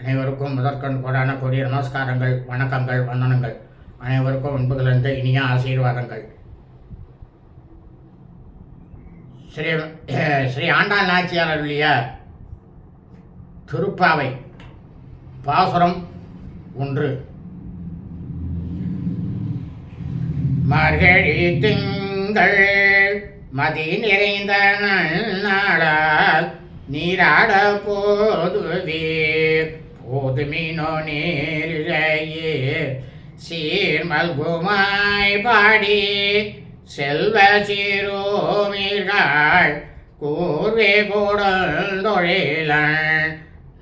அனைவருக்கும் முதற்கண் கோடான கொடிய நமஸ்காரங்கள் வணக்கங்கள் வந்தனங்கள். அனைவருக்கும் அன்பு இனிய ஆசீர்வாதங்கள். ஸ்ரீ ஸ்ரீ ஆண்டாள் நாச்சியார் அருளிய திருப்பாவை பாசுரம் ஒன்று. மார்கழி திங்கள் மதி நிறைந்த நாளால் நீராட போதுவீர். போது மீனோ நேரிழையே சீர்மல்குமாய் பாடி செல்வ சீரோமீர்கள் கூர்வே கூடல் தொழிலன்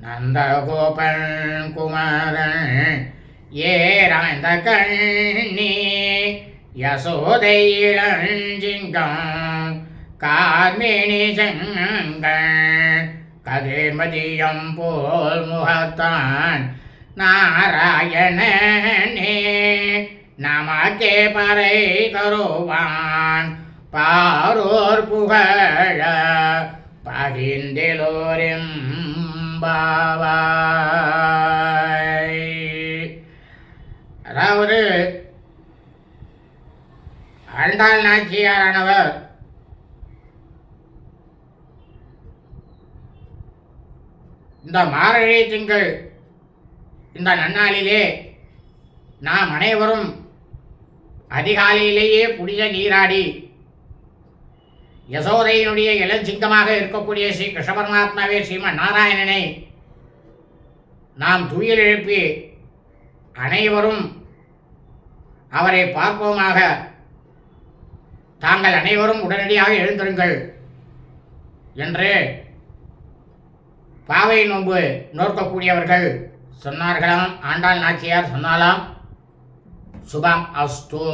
நந்தகோபன் குமாரன் ஏராய்ந்த கண்ணி யசோதை இளஞ்சிங்கம் கார்மேனி செங்கள் கதிர்மதியம் போல் முகத்தான் நாராயணனே. நமக்கே பறை தருவான் பாரோர் புகழ பகிர்ந்திலோரிம் பாவாய் அதாவது ஆண்டாள் நாச்சியாரானவர் இந்த மாரழி திங்கள். இந்த நன்னாளிலே நாம் அனைவரும் அதிகாலையிலேயே புனித நீராடி யசோதையினுடைய இளஞ்சிங்கமாக இருக்கக்கூடிய ஸ்ரீ கிருஷ்ண பரமாத்மாவே ஸ்ரீமன் நாராயணனை நாம் துயில் எழுப்பி அனைவரும் அவரை பார்ப்போமாக. தாங்கள் அனைவரும் உடனடியாக எழுந்திருங்கள் என்று பாவை நோன்பு நோக்கக்கூடியவர்கள் சொன்னார்களாம் ஆண்டாள் நாச்சியார் சொன்னாலாம். சுபம் அஸ்து.